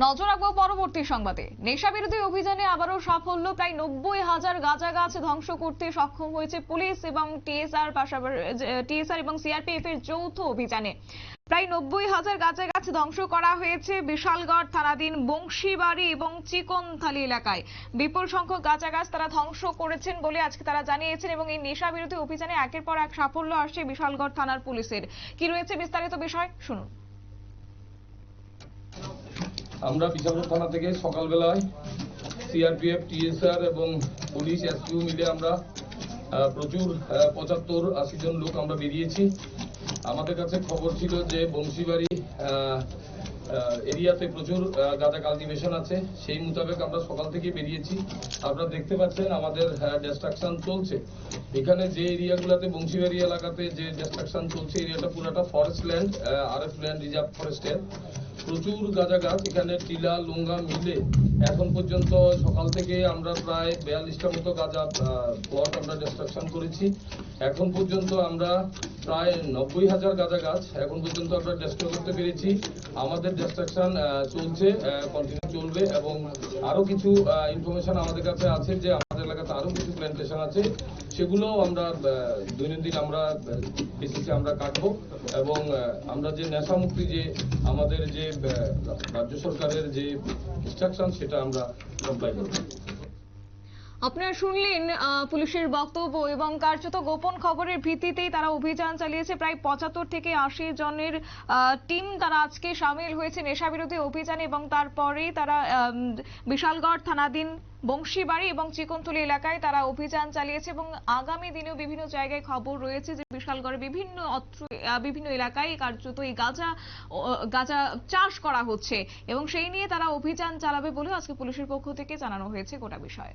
নজর রাখব পরবর্তী সংবাদে। নেশা বিরোধী অভিযানে আবারও সাফল্য, প্রায় নব্বই হাজার গাঁজা গাছ ধ্বংস করতে সক্ষম হয়েছে পুলিশ এবং টিএসআর পাশাপাশি টিএসআর এবং সিআরপিএফ এর যৌথ অভিযানে। প্রায় নব্বই হাজার গাঁজা গাছ ধ্বংস করা হয়েছে বিশালগড় থানাধীন বংশীবাড়ি এবং চিকনথালি এলাকায়। বিপুল সংখ্যক গাঁজা গাছ তারা ধ্বংস করেছেন বলে আজকে তারা জানিয়েছেন এবং এই নেশা বিরোধী অভিযানে একের পর এক সাফল্য আসছে বিশালগড় থানার পুলিশের। কি রয়েছে বিস্তারিত বিষয়? শুনুন। আমরা বিশালগড় থানা থেকে সকালবেলায় সিআরপিএফ, টিএসআর এবং পুলিশ, এসকিউ মিলে আমরা প্রচুর পঁচাত্তর, আশি জন লোক আমরা বেরিয়েছি। আমাদের কাছে খবর ছিল যে বংশীবাড়ি এরিয়াতে প্রচুর গাঁজা কালটিভেশন আছে। সেই মোতাবেক আমরা সকাল থেকে বেরিয়েছি। আপনারা দেখতে পাচ্ছেন আমাদের ডিস্ট্রাকশন চলছে। এখানে যে এরিয়াগুলোতে বংশীবাড়ি এলাকাতে যে ডিস্ট্রাকশন চলছে, এরিয়াটা পুরোটা forest land RF land reserve ফরেস্টের প্রচুর গাঁজা গাছ এখানে টিলা, লোঙ্গা মিলে এখন পর্যন্ত সকাল থেকে আমরা প্রায় বিয়াল্লিশটা মতো গাঁজা প্লট আমরা ডিস্ট্রাকশন করেছি। এখন পর্যন্ত আমরা প্রায় নব্বই হাজার গাঁজা গাছ এখন পর্যন্ত আমরা ডিস্ট্রয় করতে পেরেছি। আমাদের ডিস্ট্রাকশন চলছে কন্টিনিউ চলবে এবং আরও কিছু ইনফরমেশন আমাদের কাছে আছে যে আমাদের এলাকাতে আরও কিছু প্ল্যান্টেশন আছে। সেগুলোও আমরা দৈনন্দিন আমরা বেসিসে আমরা কাটবো এবং আমরা যে নেশামুক্তি যে আমাদের যে রাজ্য সরকারের যে ইনস্ট্রাকশন সেটা আমরা কমপ্লাই করব। আপনারা শুনলেন পুলিশের বক্তব্য এবং কার্যত গোপন খবরের ভিত্তিতেই তারা অভিযান চালিয়েছে। প্রায় পঁচাত্তর থেকে আশি জনের টিম তারা আজকে সামিল হয়েছে নেশা বিরোধী অভিযানে এবং তারপরেই তারা বিশালগড় থানাধীন বংশীবাড়ি এবং চিকনতলি এলাকায় তারা অভিযান চালিয়েছে এবং আগামী দিনেও বিভিন্ন জায়গায় খবর রয়েছে যে বিশালগড়ে বিভিন্ন বিভিন্ন এলাকায় কার্যত এই গাঁজা গাঁজা চাষ করা হচ্ছে এবং সেই নিয়ে তারা অভিযান চালাবে বলেও আজকে পুলিশের পক্ষ থেকে জানানো হয়েছে গোটা বিষয়ে।